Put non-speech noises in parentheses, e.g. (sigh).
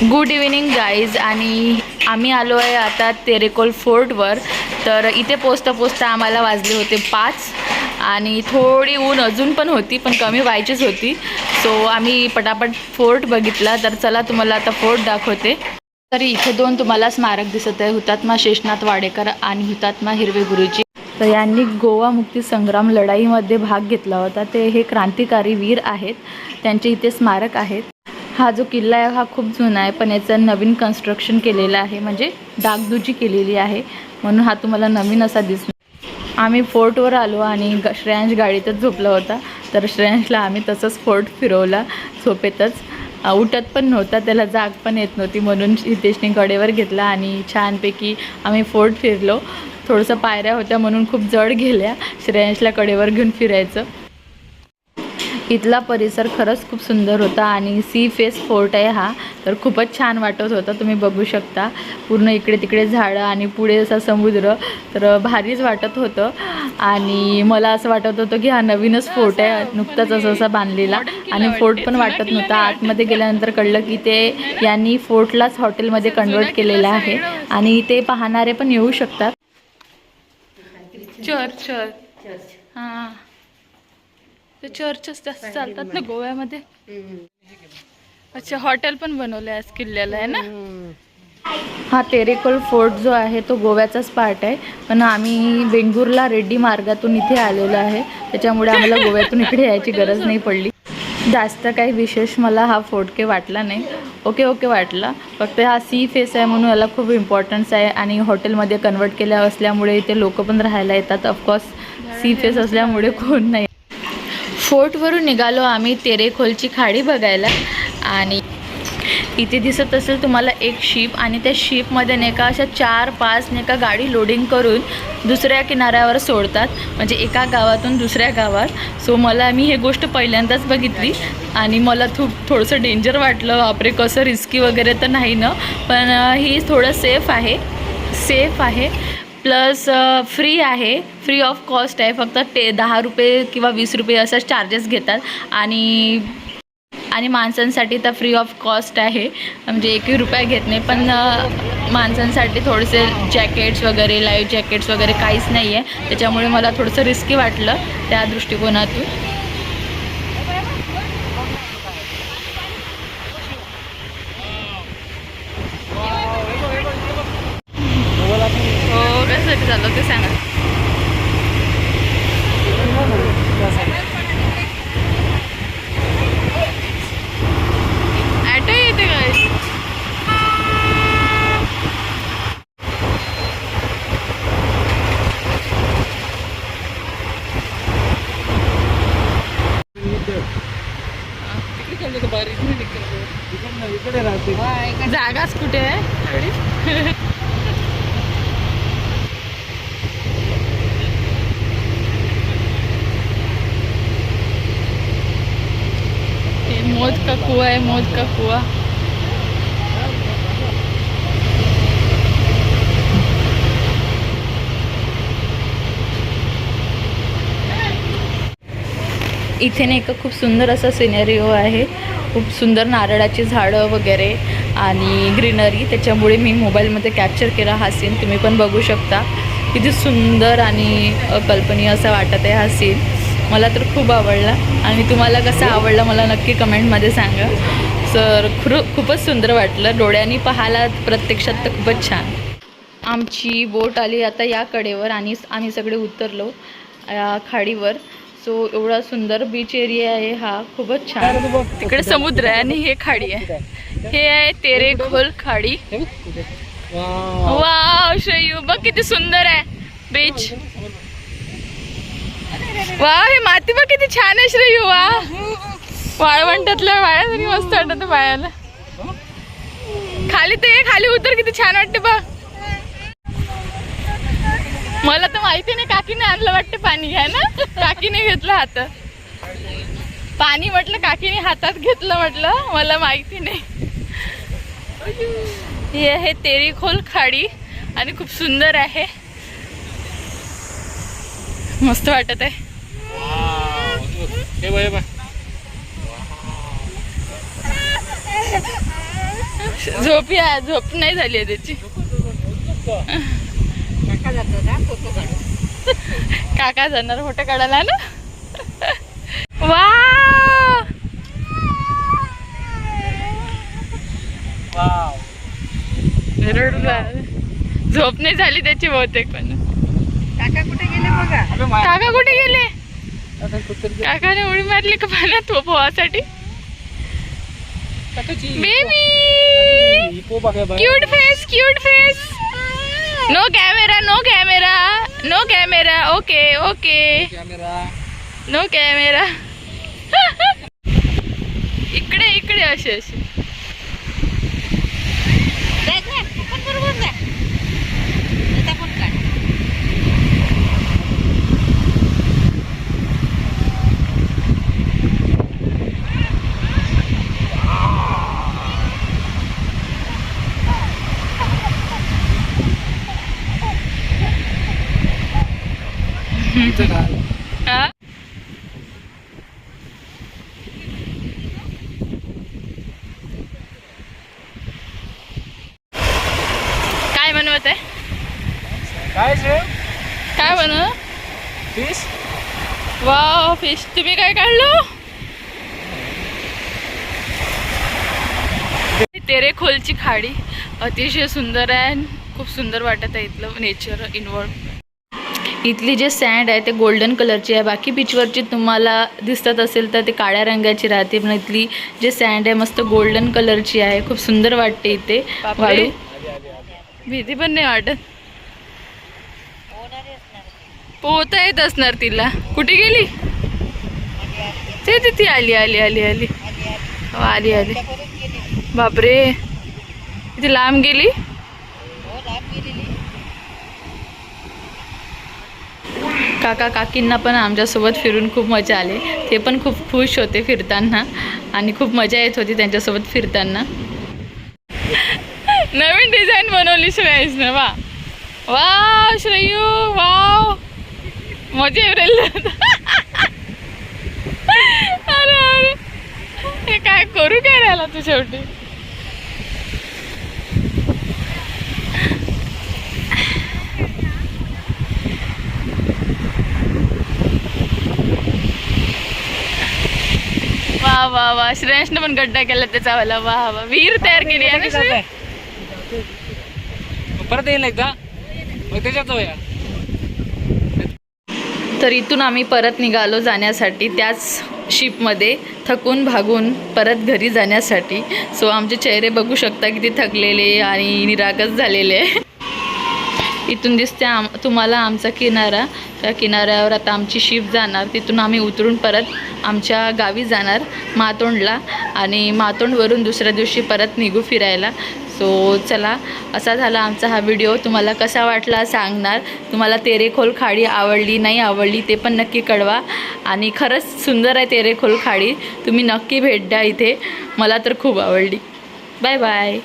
Good evening guys आणि आम्ही आलो आहे आता तेरेकोल फोर्टवर. तर इथे पोचता पोचता आम्हाला वाजले होते पाच. आणि थोडी ऊन अजून पण होती पण कमी व्हायचीच होती. सो आम्ही पटापट फोर्ट बघितला. तर चला तुम्हाला आता फोर्ट दाखवते. तर इथे दोन तुम्हाला स्मारक दिसत आहे. हुतात्मा शेषनाथ वाडेकर आणि हुतात्मा हिरवे गुरुजी. तर यांनी गोवा मुक्ती संग्राम लढाईमध्ये भाग घेतला होता. ते हे क्रांतिकारी वीर आहेत. त्यांचे इथे स्मारक आहेत. हा जो किल्ला आहे हा खूप जुना आहे पण याचं नवीन कन्स्ट्रक्शन केलेलं आहे म्हणजे डागदुजी केलेली आहे. म्हणून हा तुम्हाला नवीन असा दिसणार आम्ही फोर्टवर आलो आणि ग श्रेयांश गाडीतच झोपला होता. तर श्रेयांशला आम्ही तसंच फोर्ट फिरवला झोपेतच. उठत पण नव्हता त्याला जाग पण येत नव्हती. म्हणून हितेशने कडेवर घेतला आणि छानपैकी आम्ही फोर्ट फिरलो. थोडंसं पायऱ्या होत्या म्हणून खूप जड गेल्या. श्रेयांशला कडेवर घेऊन फिरायचं. इथला परिसर खरंच खूप सुंदर होता आणि सी फेस फोर्ट आहे हा. तर खूपच छान वाटत होता तुम्ही बघू शकता. पूर्ण इकडे तिकडे झाडं आणि पुढे असा समुद्र तर भारीच वाटत होतं. आणि मला असं वाटत होतं की हा नवीनच फोर्ट आहे नुकताच असं असा बांधलेला. आणि फोर्ट पण वाटत नव्हता. आतमध्ये गेल्यानंतर कळलं की ते यांनी फोर्टलाच हॉटेलमध्ये कन्वर्ट केलेलं आहे. आणि ते पाहणारे पण येऊ शकतात. Church church. हां. ते चर्चच जास्त चालतात ना गोव्यामध्ये. अच्छा हॉटेल पण बनवलं आहे आज किल्ल्याला आहे ना? हा तेरेकोल फोर्ट जो आहे तो गोव्याचाच पार्ट आहे. पण आम्ही वेंगुर्ला रेड्डी मार्गातून इथे आलेलो आहे. त्याच्यामुळे आम्हाला गोव्यातून इकडे यायची गरज नाही पडली. जास्त काही विशेष मला हा फोर्ट काही वाटला नाही. ओके ओके वाटला. फक्त हा सी फेस आहे म्हणून याला खूप इम्पॉर्टन्स आहे. आणि हॉटेलमध्ये कन्वर्ट केल्या असल्यामुळे इथे लोक पण राहायला येतात. ऑफकोर्स सी फेस असल्यामुळे कोण नाही. फोर्टवरून निघालो आम्ही तेरेखोलची खाडी बघायला. आणि इथे दिसत असेल तुम्हाला एक शिप आणि त्या शिपमध्ये नाही का अशा चार पाच नाही का गाडी लोडिंग करून दुसऱ्या किनाऱ्यावर सोडतात. म्हणजे एका गावातून दुसऱ्या गावात. सो मला मी हे गोष्ट पहिल्यांदाच बघितली. आणि मला थो थोडंसं डेंजर वाटलं. बापरे कसं रिस्की वगैरे तर नाही ना. पण ही थोडं सेफ आहे. सेफ आहे. प्लस फ्री आहे. फ्री ऑफ कॉस्ट आहे. फक्त ते दहा रुपये किंवा वीस रुपये असं चार्जेस घेतात. आणि आणि माणसांसाठी तर फ्री ऑफ कॉस्ट आहे. म्हणजे एकही रुपया घेत नाही. पण माणसांसाठी थोडेसे जॅकेट्स वगैरे लाईफ जॅकेट्स वगैरे काहीच नाही आहे त्याच्यामुळे मला थोडंसं रिस्की वाटलं त्या दृष्टिकोनातून हो कशासाठी झालं ते सांगा. ॲटो येते काय इकडे राहते जागाच कुठे आहे (laughs) हे मौत का कुआ आहे मौत का कुआ इथे नाही का खूप सुंदर असा सिनेरिओ आहे. खूप सुंदर नारळाची झाडं वगैरे आणि ग्रीनरी त्याच्यामुळे मी मोबाईलमध्ये कॅप्चर केला हा सीन तुम्ही पण बघू शकता. किती सुंदर आणि कल्पनीय असा वाटत आहे हा सीन मला तर खूप आवडला. आणि तुम्हाला कसा आवडला मला नक्की कमेंटमध्ये सांगा. सर खरं खूपच सुंदर वाटलं. डोळ्यांनी पाहायला प्रत्यक्षात तर खूपच छान. आमची बोट आली आता या कडेवर आणि आम्ही सगळे उतरलो या खाडीवर. सो एवढा सुंदर बीच एरिया आहे हा. खूपच छान. तिकडे समुद्र आहे आणि हे खाडी आहे. हे आहे तेरेखोल खाडी. वा श्रेयू बघ किती सुंदर आहे. बीच वा हे माती बघ किती छान आहे श्रेयू वा. वाळवंटातल्या वाया तरी मस्त वाटत पायाला खाली ते ये, खाली उतर किती छान वाटते बघ. मला तर माहिती नाही काकीने आणलं वाटतं पाणी घ्या ना काकीने घेतलं हात पाणी म्हटलं काकीने हातात घेतलं म्हटलं. मला माहिती नाही. हे आहे तेरीखोल खाडी आणि खूप सुंदर आहे. मस्त वाटत आहे. हे बघ, हे बघ. झोप या झोप नाही झाली आहे त्याची. काका जाणार फोटो काढायला ना वा! रडला झोप नाही झाली त्याची बहुतेक. पण काका कुठे गेले बघा? काका कुठे गेले? काकाने उडी मारली का पाण्यात? तो पोहासाठी baby cute face cute face no camera no camera no camera okay okay no camera इकडे इकडे असे असे बरोबर जा आता पण काढ हा काय बनवत आहे? काय काय बनव? फिश वा फिश तुम्ही काय काढलं? तेरे खोलची खाडी. अतिशय सुंदर आहे खूप सुंदर वाटत आहे इथलं नेचर इन्वॉल्व इथली जे सँड आहे ते गोल्डन कलरची आहे. बाकी बीचवरची तुम्हाला दिसत असेल तर ते काळ्या रंगाची राहते. पण इथली जे सँड आहे मस्त गोल्डन कलरची आहे. खूप सुंदर वाटते इथे. वाळू भीती पण नाही वाटत. पोहता येत असणार तिला. कुठे गेली? ते तिथे आली आली आली आली. हो, आली आली. बापरे. किती लांब गेली? काका काकींना पण आमच्यासोबत फिरून खूप मजा आली. ते पण खूप खुश होते फिरताना आणि खूप मजा येत होती त्यांच्यासोबत फिरताना. नवीन डिझाईन बनवली श्रेयसनं वा. वा श्रेयू वाव. मजा येऊ अरे अरे. हे काय करू काय राहिला तू शेवटी? वा वा. श्रेयसनं पण गड्डा केला त्याचा वाला. वा वा. विहीर तयार केली आहे? परत येईल एकदा. तर इथून आम्ही परत निघालो जाण्यासाठी. त्याच शिपमध्ये थकून भागून परत घरी जाण्यासाठी. सो आमचे चेहरे बघू शकता किती थकलेले आणि निरागस झालेले. इथून दिसते आम तुम्हाला आमचा किनारा. त्या किनाऱ्यावर आता आमची शिप जाणार. तिथून आम्ही उतरून परत आमच्या गावी जाणार मातोंडला. आणि मातोंडवरून दुसऱ्या दिवशी परत निघू फिरायला. सो चला असा झाला आमचा हा व्हिडिओ तुम्हाला कसा वाटला सांगणार. तुम्हाला तेरेखोल खाडी आवडली नाही आवडली ते पण नक्की कळवा. आणि खरंच सुंदर आहे तेरेखोल खाडी. तुम्ही नक्की भेट द्या इथे. मला तर खूप आवडली. Bye bye